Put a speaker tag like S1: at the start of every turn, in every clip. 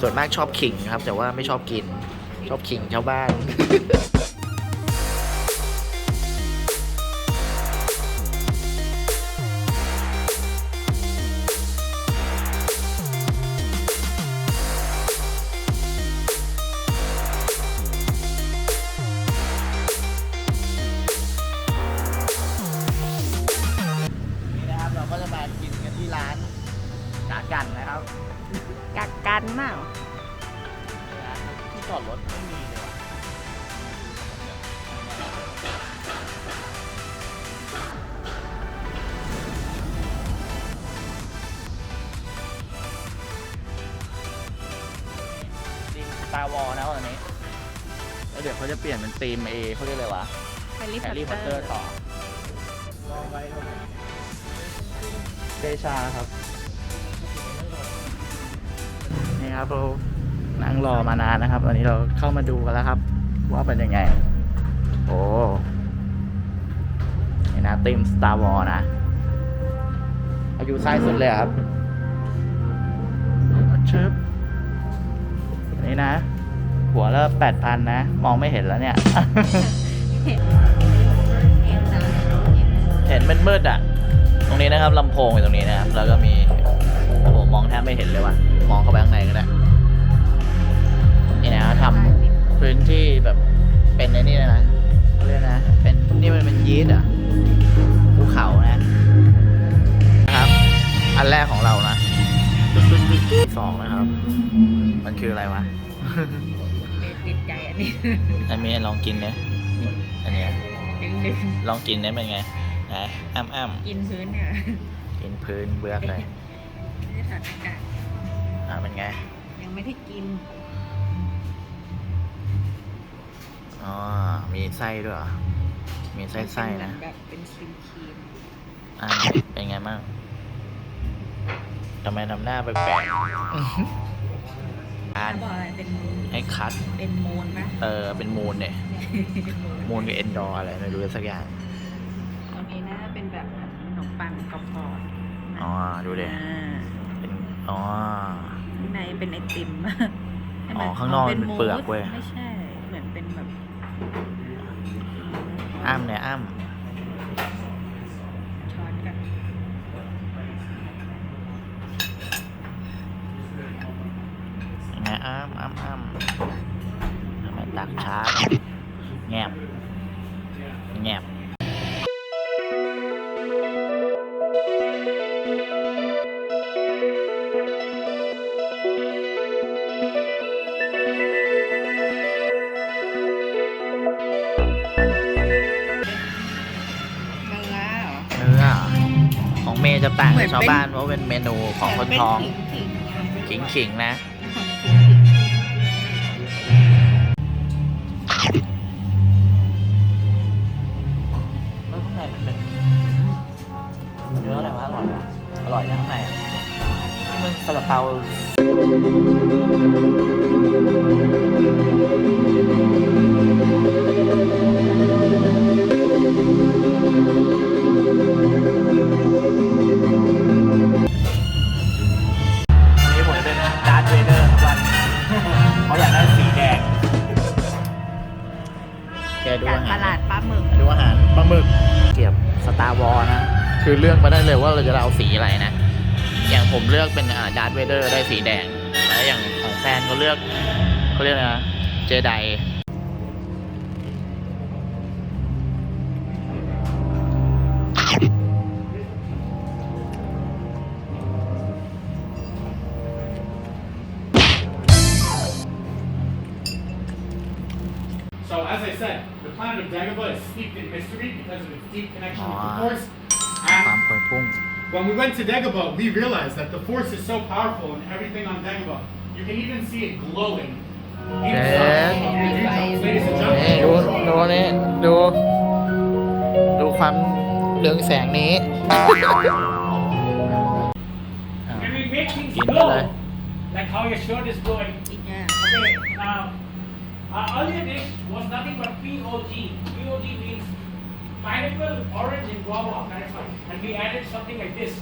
S1: ส่วนมากชอบขิงครับ แต่ว่าไม่ชอบกิน ชอบขิงชาวบ้าน วอลนะวันนี้แล้วเดี๋ยวเขาจะเปลี่ยนเป็นทีมเอเขาเรียกอะไรวะ
S2: แฮร์รี่
S1: แฮร์รี่พ
S2: พ
S1: อ
S2: อ
S1: ต
S2: ต
S1: เต
S2: เต
S1: อ
S2: อ
S1: ร์
S2: ร์
S1: ต่อเดชาครับ นี่ครับเรานั่งรอมานานนะครับ ตอนนี้เราเข้ามาดูกันแล้วครับ ว่าเป็นยังไง โอ้นี่นะทีม Star Wars นะ อายุซ้ายสุดเลยครับชึบอันนี้นะ หัวละแปดพันนะ มองไม่เห็นแล้วเนี่ย เห็นเป็นมืดๆอะ ตรงนี้นะครับลำโพงอยู่ตรงนี้นะครับ แล้วก็มีโอ้โหมองแทบไม่เห็นเลยว่ะ มองเข้าไปข้างในก็ได้ นี่นะทำพื้นที่แบบเป็นในนี่เลยนะเขาเรียกนะ เป็นนี่มันเป็นยีสต์อะภูเขานะนะครับ อันแรกของเรานะสองนะครับ มันคืออะไรวะ
S2: ติดใจอันนี้
S1: อันนี้ลองกินเลยนี่อันเนี้ย
S2: ดึงดึง
S1: ลองกินได้เป็นไงนะอ้ำอ้ำ
S2: กินพื้นเนี่ย
S1: กินพื้นเบือกเลย
S2: ไม่ได้ถอดอากาศ
S1: อ่าเป็นไง
S2: ยังไม่ได้กิน
S1: อ๋อมีไส้ด้วยเหรอมีไส้ไส้นะ
S2: แบบเป็นครีมครีม
S1: อ่าเป็นไงบ้างทำไมทำหน้าแปลกๆ อ่าน
S2: บอกอะไรเป็น
S1: ให้คัด
S2: เป็นโมนปะ
S1: เออ เป็นมูนเนี่ย
S2: เป็นโมน
S1: มูนกับเอนดอร์อะไรไม่รู้สักอย่าง
S2: ตรงนี้น่าจะเป็นแบบขนมปังกรอบๆ
S1: อ๋อ ดูเด็
S2: อ่า
S1: เป็น อ๋อ
S2: ข้างในเป็นไอติมให้มั
S1: อ๋อข้างนอกเป็นเปลือกเว้ย
S2: ไม่ใช่ เหมือนเป็นแบบ
S1: อ้ำเนี่ยอ้ำ
S2: ช้อนกัน
S1: ยังไง อ้ำอ้ำอ้ำทำไมตักช้าแงบแงบ
S2: เนื้อเหรอ
S1: เนื้อของเมย์จะต่าง
S2: เหมื
S1: จาก
S2: อน
S1: ชาว
S2: เป็น
S1: บ้านเพราะเป็นเมนูของคนท้อง
S2: ขิงๆ
S1: ขิงๆนะ อร่อยนะข้างในอะนี่มันซาลาเปาวันนี้ผมจะเป็นดาร์ธเวเดอร์ครับวันเขาอยากได้สีแดงแกดู
S2: จาก
S1: อา
S2: ต
S1: หาร
S2: ลาดปลาหมึก
S1: ดูอาหารปลาหมึกเกี่ยว สตาร์วอลนะ คือเลือกมาได้เลยว่าเราจะเอาสีอะไรนะ อย่างผมเลือกเป็นอ่าดาร์ธเวเดอร์ได้สีแดง แล้วอย่างของแฟนเขาเลือกเขาเรียกนะเจได
S3: deep connection with the
S1: Ah.
S3: Force.
S1: ความ
S3: And
S1: เปิดพุ่ง
S3: when we went to Dagobah, we realized that the Force is so powerful and everything on Dagobah. You can even see it glowing inside of your dreams, ladies and
S1: นี่ดู
S3: gentlemen.
S1: ดูนี่ดู ดูความเรืองแสงนี้
S3: And we make things
S1: Give me
S3: glow,
S1: that.
S3: like how your shirt is glowing.
S2: อีกอย่าง
S3: Okay, now, our earlier dish was nothing but POG. POG means Pineapple, orange, and guava. And we added something like this.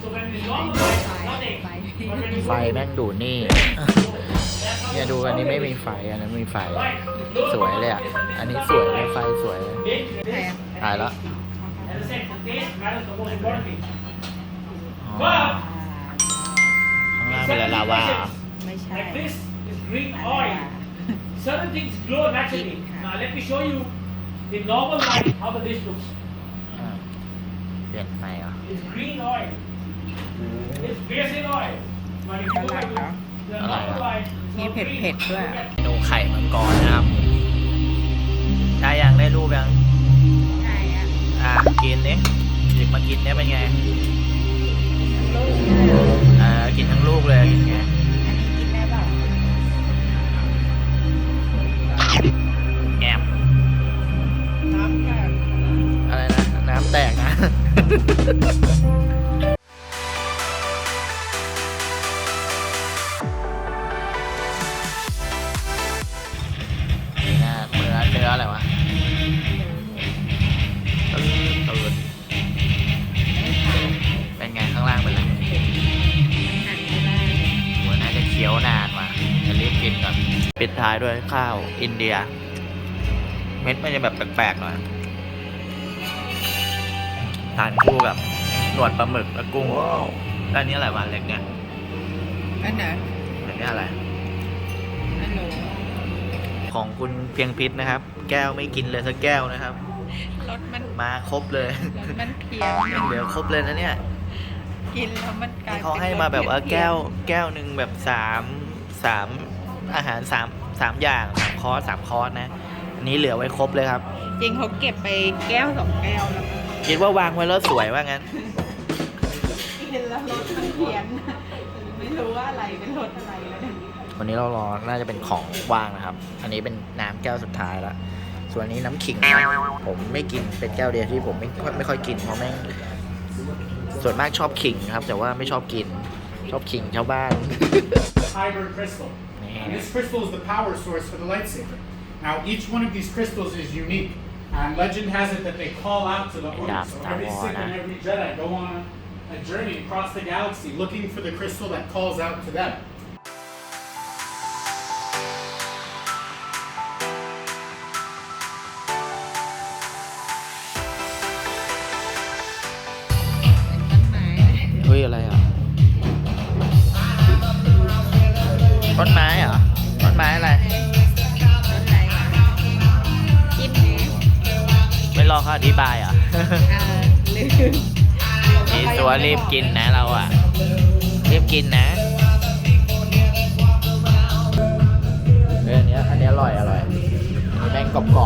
S3: So when it's
S2: ไฟ
S3: normal
S2: ไฟ
S3: light, nothing.
S2: ไฟ
S3: But when you
S1: ไฟแม่งดูดนี่เนี่ยดูอันนี้ไม่มีไฟ อันนั้นมีไฟสวยเลยอะอันนี้สวยเลยไฟสวยเลย
S2: แพง
S1: ตายแล้ว
S3: As I said, the taste matters the most important thing.
S1: อ๋อ
S3: But
S1: ข้างล่างเป็นอะไรลาวาเหรอ
S2: ไม่ใช่
S3: like this is green oil. Certain things glow naturally. Now let me show you in normal light how the dish looks.
S1: อ่าเปลี่ยนใหม่เหรอ
S3: It's green oil. It's basin oil. But if you look at the the normal light, it's
S2: มี
S3: not
S2: เผ็ด
S3: green.
S2: เผ็ดๆด้วย
S3: Look at
S1: เมนูไข่มังกรนะครับ ได้ยังได้รูปยัง
S2: ใช่อะ
S1: อะกินนี่หยิบมากินเนี่ยเป็นไง
S2: ลูกเนี่ย
S1: อ่า กินทั้งลูกเลยกินไง
S2: เนื้
S1: อเนื้ออะไรวะตื่นตื่นเป็นไงข้างล่างเป็นไร
S2: หั
S1: วน่าจะเคี้ยวนานว่ะจะรีบกินก่อน ปิดท้ายด้วยข้าวอินเดีย เม็ดมันจะแบบแปลกๆหน่อย ทานคู่กับหนวดปลาหมึกและกุ้งแล้วอันนี้อะไรวะเล็กเนี่ย
S2: อันไหน
S1: เล็กเนี่ยอะไร
S2: อันหนู
S1: ของคุณเพียงพิษนะครับ แก้วไม่กินเลยสักแก้วนะครับ
S2: รสมัน
S1: มาครบเลย
S2: รสมันเพี้ยน
S1: เหลือครบเลยนะเนี่ย
S2: กินแล้วมันกลาย
S1: นี่
S2: เป็น
S1: เขาให้มาแบบว่าแก้วแก้วหนึ่งแบบสามสามอาหารสามสามอย่างสามคอร์สสามคอร์สนะ อันนี้เหลือไว้ครบเลยครับ
S2: จริงเขาเก็บไปแก้วสองแก้วแล้ว
S1: คิดว่าวางไว้แล้วสวยว่างั้น
S2: กินแล้วรสมันเพี้ยนไม่รู้ว่าอะไรเป็นรสอะไรแล้วเนี่ย
S1: วันนี้เรารอ น่าจะเป็นของว่างนะครับ อันนี้เป็นน้ำแก้วสุดท้ายละ ส่วนอันนี้น้ำขิงนะผมไม่กิน เป็นแก้วเดียวที่ผมไม่ค่อยไม่ค่อยกินเพราะแม่ง ส่วนมากชอบขิงครับ แต่ว่าไม่ชอบกิน ชอบขิงชาวบ้าน
S3: Kyber crystal. And this crystal is the power source for the lightsaber. Now, each one of these crystals is unique. And legend has it that they call out to the Oni. So every Sith and every Jedi go on a, journey across the galaxy looking for the crystal that calls out to them.
S2: Ôi,
S1: เขาอธิบายเหรอะ
S2: อ่าลืม
S1: นี่ตัวรีบกินนะเราอะ รีบกินนะเอออันเนี้ยอันเนี้ยอร่อยอร่อยอันนี้แม่งกรอบๆ